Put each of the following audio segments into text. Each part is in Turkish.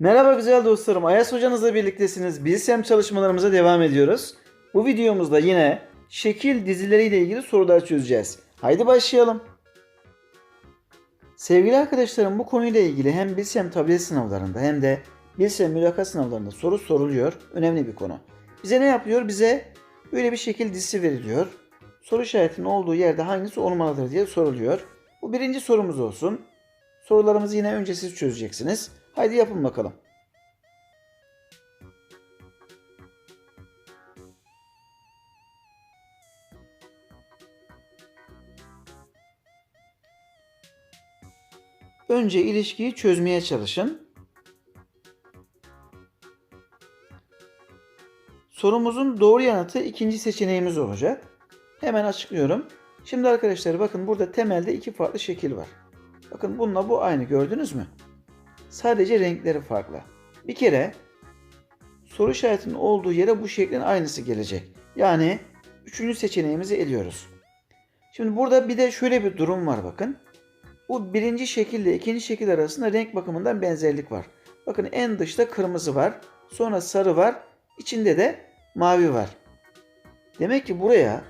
Merhaba güzel dostlarım. Ayas hocanızla birliktesiniz. Bilsem çalışmalarımıza devam ediyoruz. Bu videomuzda yine şekil dizileriyle ilgili sorular çözeceğiz. Haydi başlayalım. Sevgili arkadaşlarım bu konuyla ilgili hem Bilsem tablet sınavlarında hem de Bilsem mülakat sınavlarında soru soruluyor. Önemli bir konu. Bize ne yapıyor? Bize böyle bir şekil dizisi veriliyor. Soru işaretinin olduğu yerde hangisi olmalıdır diye soruluyor. Bu birinci sorumuz olsun. Sorularımızı yine önce siz çözeceksiniz. Haydi yapın bakalım. Önce ilişkiyi çözmeye çalışın. Sorumuzun doğru yanıtı ikinci seçeneğimiz olacak. Hemen açıklıyorum. Şimdi arkadaşlar bakın burada temelde iki farklı şekil var. Bakın bununla bu aynı gördünüz mü? Sadece renkleri farklı. Bir kere soru işaretinin olduğu yere bu şeklin aynısı gelecek. Yani üçüncü seçeneğimizi eliyoruz. Şimdi burada bir de şöyle bir durum var bakın. Bu birinci şekille ikinci şekil arasında renk bakımından benzerlik var. Bakın en dışta kırmızı var. Sonra sarı var. içinde de mavi var. Demek ki buraya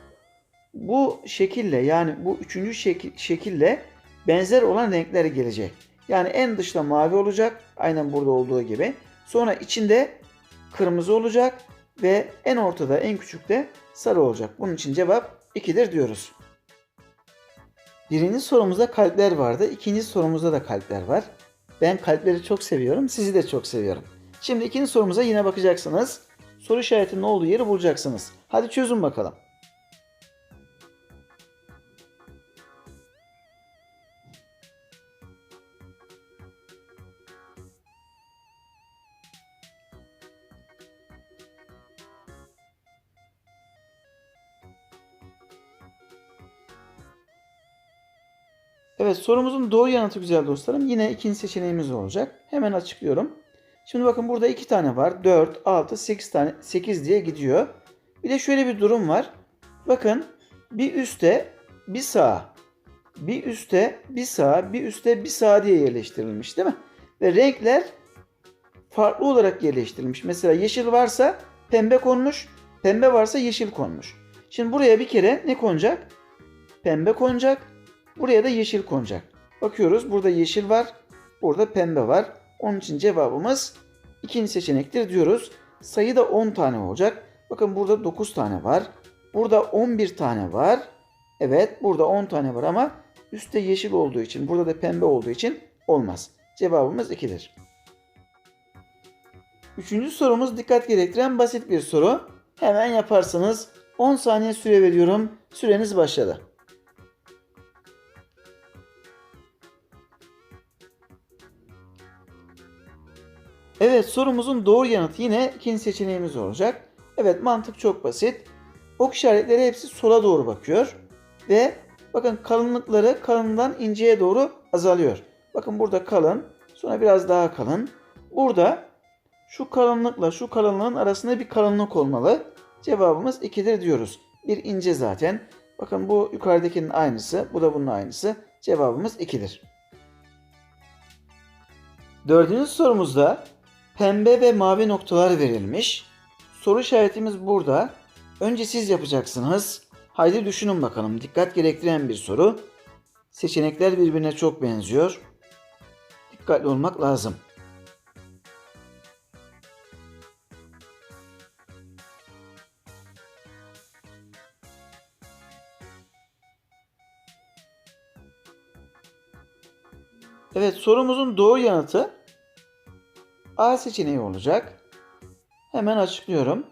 bu şekille yani bu üçüncü şekil, şekille benzer olan renkler gelecek. Yani en dışta mavi olacak. Aynen burada olduğu gibi. Sonra içinde kırmızı olacak ve en ortada en küçükte sarı olacak. Bunun için cevap 2'dir diyoruz. Birinci sorumuzda kalpler vardı. İkinci sorumuzda da kalpler var. Ben kalpleri çok seviyorum. Sizi de çok seviyorum. Şimdi ikinci sorumuza yine bakacaksınız. Soru işaretinin olduğu yeri bulacaksınız. Hadi çözün bakalım. Evet sorumuzun doğru yanıtı güzel dostlarım. Yine ikinci seçeneğimiz olacak. Hemen açıklıyorum. Şimdi bakın burada iki tane var. 4, 6, 8 tane 8 diye gidiyor. Bir de şöyle bir durum var. Bakın bir üste bir sağa, bir üste bir sağa, bir üste bir sağa diye yerleştirilmiş değil mi? Ve renkler farklı olarak yerleştirilmiş. Mesela yeşil varsa pembe konmuş, pembe varsa yeşil konmuş. Şimdi buraya bir kere ne konacak? Pembe konacak. Buraya da yeşil konacak. Bakıyoruz burada yeşil var. Burada pembe var. Onun için cevabımız ikinci seçenektir diyoruz. Sayı da 10 tane olacak. Bakın burada 9 tane var. Burada 11 tane var. Evet burada 10 tane var ama üstte yeşil olduğu için burada da pembe olduğu için olmaz. Cevabımız 2'dir. Üçüncü sorumuz dikkat gerektiren basit bir soru. Hemen yaparsınız. 10 saniye süre veriyorum. Süreniz başladı. Evet sorumuzun doğru yanıtı yine ikinci seçeneğimiz olacak. Evet mantık çok basit. Ok işaretleri hepsi sola doğru bakıyor. Ve bakın kalınlıkları kalından inceye doğru azalıyor. Bakın burada kalın sonra biraz daha kalın. Burada şu kalınlıkla şu kalınlığın arasında bir kalınlık olmalı. Cevabımız 2'dir diyoruz. Bir ince zaten. Bakın bu yukarıdakinin aynısı. Bu da bunun aynısı. Cevabımız 2'dir. Dördüncü sorumuzda pembe ve mavi noktalar verilmiş. Soru işaretimiz burada. Önce siz yapacaksınız. Haydi düşünün bakalım. Dikkat gerektiren bir soru. Seçenekler birbirine çok benziyor. Dikkatli olmak lazım. Evet sorumuzun doğru yanıtı A seçeneği olacak. Hemen açıklıyorum.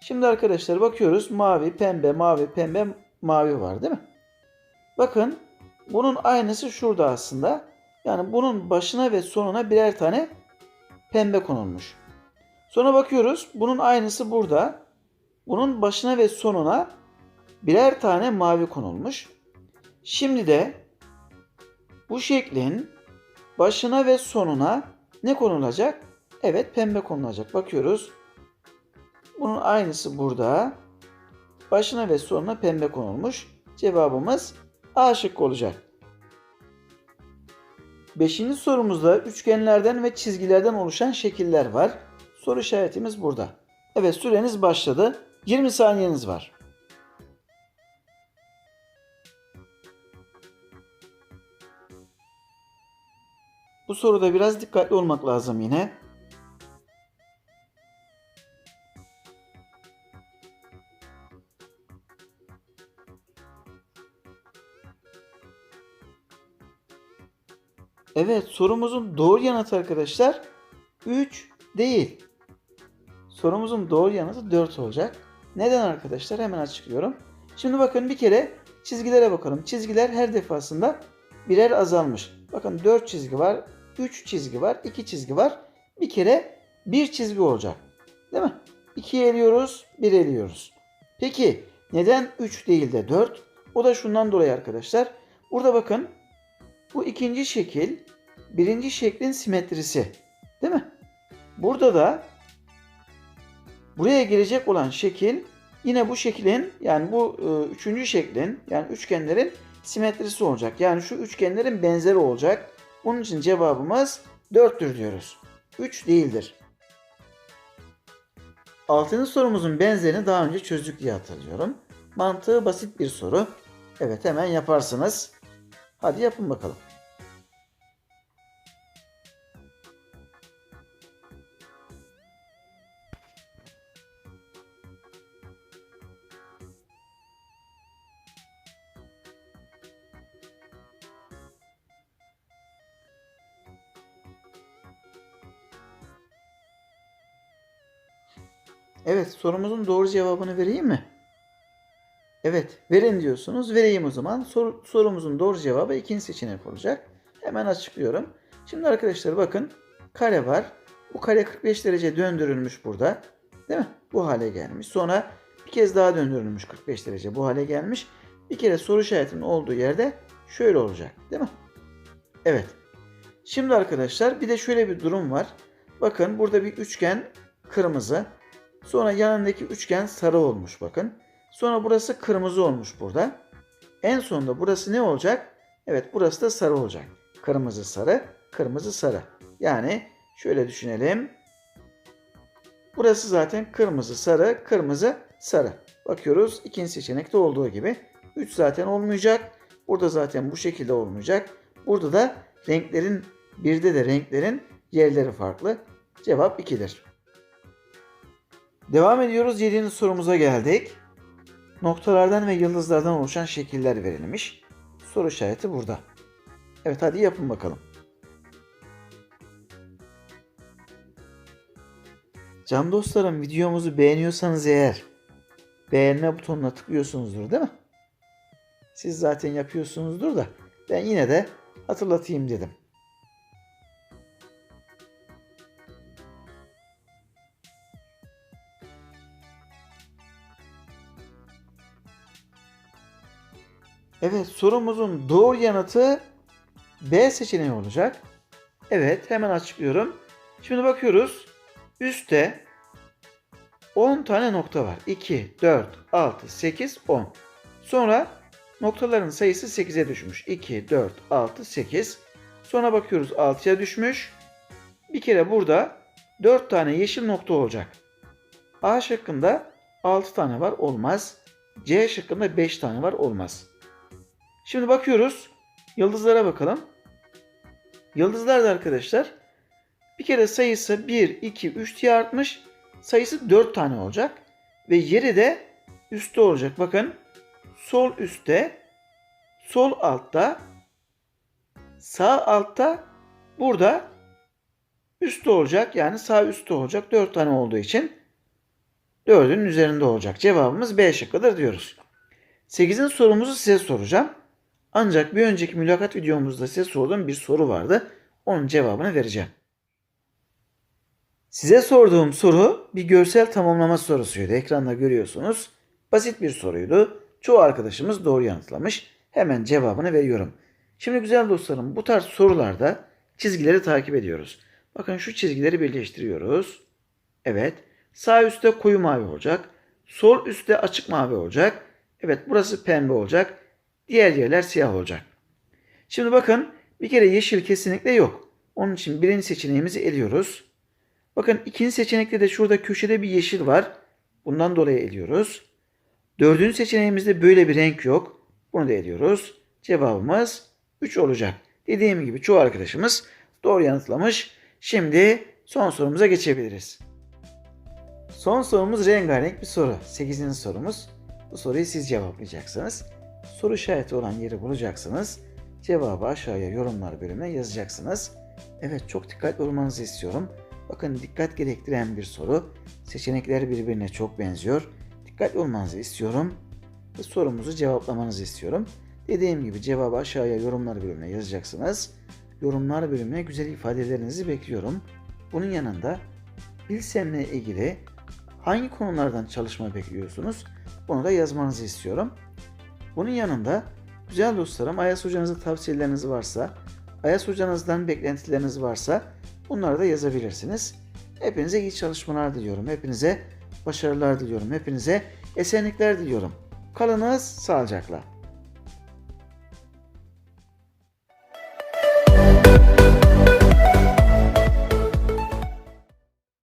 Şimdi arkadaşlar bakıyoruz. Mavi, pembe, mavi, pembe, mavi var değil mi? Bakın bunun aynısı şurada aslında. Yani bunun başına ve sonuna birer tane pembe konulmuş. Sonra bakıyoruz. Bunun aynısı burada. Bunun başına ve sonuna birer tane mavi konulmuş. Şimdi de bu şeklin başına ve sonuna ne konulacak? Evet pembe konulacak. Bakıyoruz. Bunun aynısı burada. Başına ve sonuna pembe konulmuş. Cevabımız A şıkkı olacak. Beşinci sorumuzda üçgenlerden ve çizgilerden oluşan şekiller var. Soru işaretimiz burada. Evet süreniz başladı. 20 saniyeniz var. Bu soruda biraz dikkatli olmak lazım yine. Evet sorumuzun doğru yanıtı arkadaşlar 3 değil. Sorumuzun doğru yanıtı 4 olacak. Neden arkadaşlar? Hemen açıklıyorum. Şimdi bakın bir kere çizgilere bakalım. Çizgiler her defasında birer azalmış. Bakın 4 çizgi var, 3 çizgi var, 2 çizgi var. Bir kere bir çizgi olacak. Değil mi? 2'yi eliyoruz, 1 eliyoruz. Peki neden 3 değil de 4? O da şundan dolayı arkadaşlar. Burada bakın bu ikinci şekil birinci şeklin simetrisi. Değil mi? Burada da buraya gelecek olan şekil yine bu şeklin yani bu e, üçüncü şeklin yani üçgenlerin simetrisi olacak. Yani şu üçgenlerin benzeri olacak. Bunun için cevabımız 4'tür diyoruz. 3 değildir. Altıncı sorumuzun benzerini daha önce çözdük diye hatırlıyorum. Mantığı basit bir soru. Evet hemen yaparsınız. Hadi yapın bakalım. Evet sorumuzun doğru cevabını vereyim mi? Evet verin diyorsunuz. Vereyim o zaman. Sor, sorumuzun doğru cevabı ikinci seçenek olacak. Hemen açıklıyorum. Şimdi arkadaşlar bakın kare var. Bu kare 45 derece döndürülmüş burada. Değil mi? Bu hale gelmiş. Sonra bir kez daha döndürülmüş 45 derece bu hale gelmiş. Bir kere soru işaretinin olduğu yerde şöyle olacak. Değil mi? Evet. Şimdi arkadaşlar bir de şöyle bir durum var. Bakın burada bir üçgen kırmızı. Sonra yanındaki üçgen sarı olmuş bakın. Sonra burası kırmızı olmuş burada. En sonunda burası ne olacak? Evet burası da sarı olacak. Kırmızı sarı, kırmızı sarı. Yani şöyle düşünelim. Burası zaten kırmızı sarı, kırmızı sarı. Bakıyoruz ikinci seçenekte olduğu gibi. 3 zaten olmayacak. Burada zaten bu şekilde olmayacak. Burada da renklerin birde de renklerin yerleri farklı. Cevap 2'dir. Devam ediyoruz. 7. sorumuza geldik. Noktalardan ve yıldızlardan oluşan şekiller verilmiş. Soru işareti burada. Evet hadi yapın bakalım. Can dostlarım videomuzu beğeniyorsanız eğer beğenme butonuna tıklıyorsunuzdur değil mi? Siz zaten yapıyorsunuzdur da ben yine de hatırlatayım dedim. Evet sorumuzun doğru yanıtı B seçeneği olacak. Evet hemen açıklıyorum. Şimdi bakıyoruz. Üste 10 tane nokta var. 2, 4, 6, 8, 10. Sonra noktaların sayısı 8'e düşmüş. 2, 4, 6, 8. Sonra bakıyoruz 6'ya düşmüş. Bir kere burada 4 tane yeşil nokta olacak. A şıkkında 6 tane var olmaz. C şıkkında 5 tane var olmaz. Şimdi bakıyoruz. Yıldızlara bakalım. Yıldızlar da arkadaşlar bir kere sayısı 1, 2, 3 diye artmış. Sayısı 4 tane olacak. Ve yeri de üstte olacak. Bakın sol üstte, sol altta, sağ altta, burada üstte olacak. Yani sağ üstte olacak. 4 tane olduğu için 4'ün üzerinde olacak. Cevabımız B şıkkıdır diyoruz. 8'in sorumuzu size soracağım. Ancak bir önceki mülakat videomuzda size sorduğum bir soru vardı. Onun cevabını vereceğim. Size sorduğum soru bir görsel tamamlama sorusuydu. Ekranda görüyorsunuz. Basit bir soruydu. Çoğu arkadaşımız doğru yanıtlamış. Hemen cevabını veriyorum. Şimdi güzel dostlarım bu tarz sorularda çizgileri takip ediyoruz. Bakın şu çizgileri birleştiriyoruz. Evet. Sağ üstte koyu mavi olacak. Sol üstte açık mavi olacak. Evet burası pembe olacak. Diğer yerler siyah olacak. Şimdi bakın Bir kere yeşil kesinlikle yok. Onun için birinci seçeneğimizi eliyoruz. Bakın ikinci seçenekte de şurada köşede bir yeşil var. Bundan dolayı eliyoruz. Dördüncü seçeneğimizde böyle bir renk yok. Bunu da ediyoruz. Cevabımız 3 olacak. Dediğim gibi çoğu arkadaşımız doğru yanıtlamış. Şimdi son sorumuza geçebiliriz. Son sorumuz rengarenk bir soru. 8. sorumuz. Bu soruyu siz cevaplayacaksınız. Soru işareti olan yeri bulacaksınız. Cevabı aşağıya yorumlar bölümüne yazacaksınız. Evet çok dikkatli olmanızı istiyorum. Bakın dikkat gerektiren bir soru. Seçenekler birbirine çok benziyor. Dikkatli olmanızı istiyorum ve sorumuzu cevaplamanızı istiyorum. Dediğim gibi cevabı aşağıya yorumlar bölümüne yazacaksınız. Yorumlar bölümüne güzel ifadelerinizi bekliyorum. Bunun yanında Bilsem'le ilgili hangi konulardan çalışma bekliyorsunuz? Bunu da yazmanızı istiyorum. Bunun yanında güzel dostlarım Ayas hocanıza tavsiyeleriniz varsa, Ayas hocanızdan beklentileriniz varsa bunları da yazabilirsiniz. Hepinize iyi çalışmalar diliyorum. Hepinize başarılar diliyorum. Hepinize esenlikler diliyorum. Kalınız sağlıcakla.